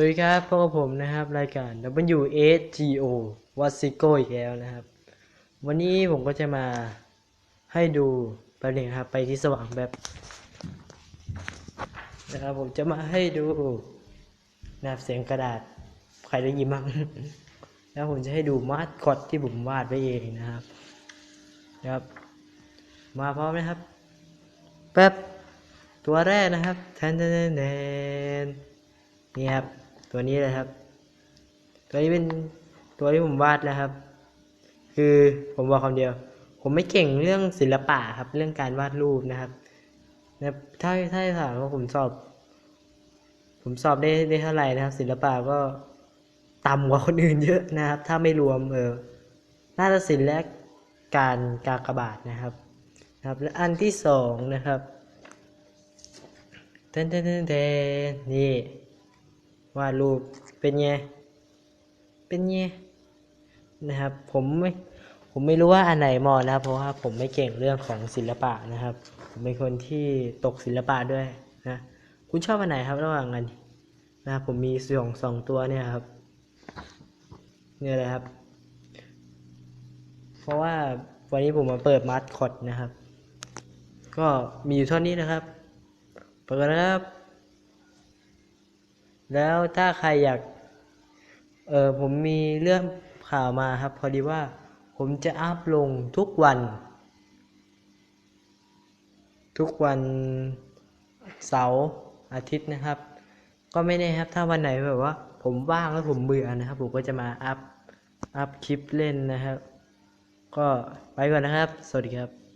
วัสดีครับพบกับผมนะครับ รายการ WSGO วัซิโกอีกแล้วนะครับ วันนี้ผมก็จะมาให้ดูแป๊บนึงครับ ไปที่สว่างแบบนะครับผมจะมาให้ดูนับเสียงกระดาษ ใครได้ยินบ้างแล้วผมจะให้ดูมาสคอตที่ผมวาดไว้เองนะครับนะครับ มาพร้อมนะครับ แป๊บตัวแรกนะครับแทนแทนแทนนี่ครับ ตัวนี้เลยครับ ตัวนี้เป็นตัวที่ผมวาดนะครับ คือผมบอกคำเดียว ผมไม่เก่งเรื่องศิลปะครับ เรื่องการวาดรูปนะครับนะถ้าถ้าถามว่าผมสอบ ผมสอบได้ได้เท่าไหร่นะครับ ศิลปะก็ต่ำกว่าคนอื่นเยอะนะครับ ถ้าไม่รวมเออนาฏศิลป์และการกากบาทนะครับนะครับ และอันที่สองนะครับเทนเทนเทนเทนนี่ วาดรูปเป็นไงเป็นไงนะครับ ผมไม่ผมไม่รู้ว่าอันไหนเหมาะนะครับ เพราะว่าผมไม่เก่งเรื่องของศิลปะนะครับ ผมเป็นคนที่ตกศิลปะด้วยนะคุณชอบอันไหนครับระหว่างกันนะครับผมมีสองสองตัวเนี่ยครับเนี่ยเลยครับ เพราะว่าวันนี้ผมมาเปิดมาร์ทคอดนะครับ ก็มีอยู่เท่านี้นะครับ เปิดนะครับ แล้วถ้าใครอยาก เออผมมีเรื่องข่าวมาครับ พอดีว่าผมจะอัพลงทุกวัน ทุกวันเสาร์อาทิตย์นะครับ ก็ไม่แน่ครับถ้าวันไหนแบบว่า ผมว่างแล้วผมเบื่อนะครับ ผมก็จะมาอัพอัพคลิปเล่นนะครับ ก็ไปก่อนนะครับ สวัสดีครับ